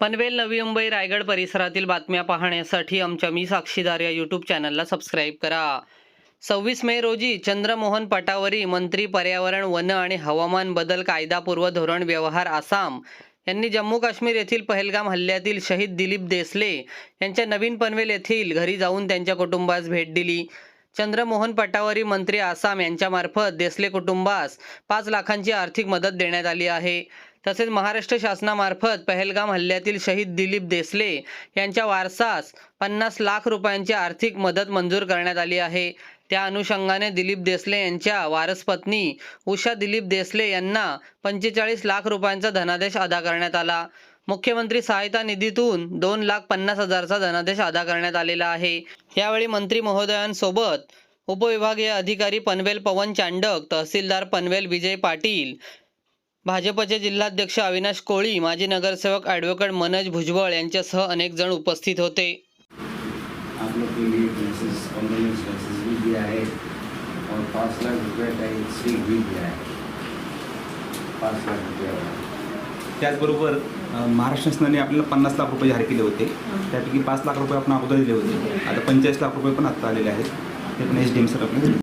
पनवेल नवी मुंबई रायगड परिसरातील बातम्या पाहण्यासाठी आमच्या मी साक्षीदार या यूट्यूब चॅनलला सबस्क्राईब करा. सव्वीस मे रोजी चंद्रमोहन पटावरी मंत्री पर्यावरण वन आणि हवामान बदल कायदापूर्व धोरण व्यवहार आसाम यांनी जम्मू काश्मीर येथील पहलगाम हल्ल्यातील शहीद दिलीप देसले यांच्या नवीन पनवेल येथील घरी जाऊन त्यांच्या कुटुंबास भेट दिली. चंद्रमोहन पटावरी मंत्री आसाम यांच्यामार्फत देसले कुटुंबास पाच लाखांची आर्थिक मदत देण्यात आली आहे. तसेच महाराष्ट्र शासनामार्फत पहलगाम हल्ल्यातील शहीद दिलीप देसले यांच्या वारसास पन्नास लाख रुपयांची आर्थिक मदत मंजूर करण्यात आली आहे. त्या अनुषंगाने दिलीप देसले यांच्या वारसपत्नी उषा दिलीप देसले यांना पंचेचाळीस लाख रुपयांचा धनादेश अदा करण्यात आला. मुख्यमंत्री सहायता निधीतून दोन लाख पन्नास हजारचा धनादेश अदा करण्यात आलेला आहे. यावेळी मंत्री महोदयांसोबत उपविभागीय अधिकारी पनवेल पवन चांडक तहसीलदार पनवेल विजय पाटील भाजपचे जिल्हाध्यक्ष अविनाश कोळी माजी नगरसेवक ॲडव्होकेट मनोज भुजबळ यांच्यासह अनेक जण उपस्थित होते. आप लोग के लिए मैसेज कॉन्डोलेंस मैसेज भी दिया है और पाँच लाख रुपए का एक चेक भी दिया है पाँच लाख रुपये। त्याचबरोबर अ, महाराष्ट्र शासनाने आपल्याला पन्नास लाख रुपये जाहीर केले होते. त्यापैकी पाच लाख रुपये आपण अगोदर दिले होते. आता पंचेचाळीस लाख रुपये पण आत्ता आलेले आहेत. ते पण एच डी एम सर आपल्याला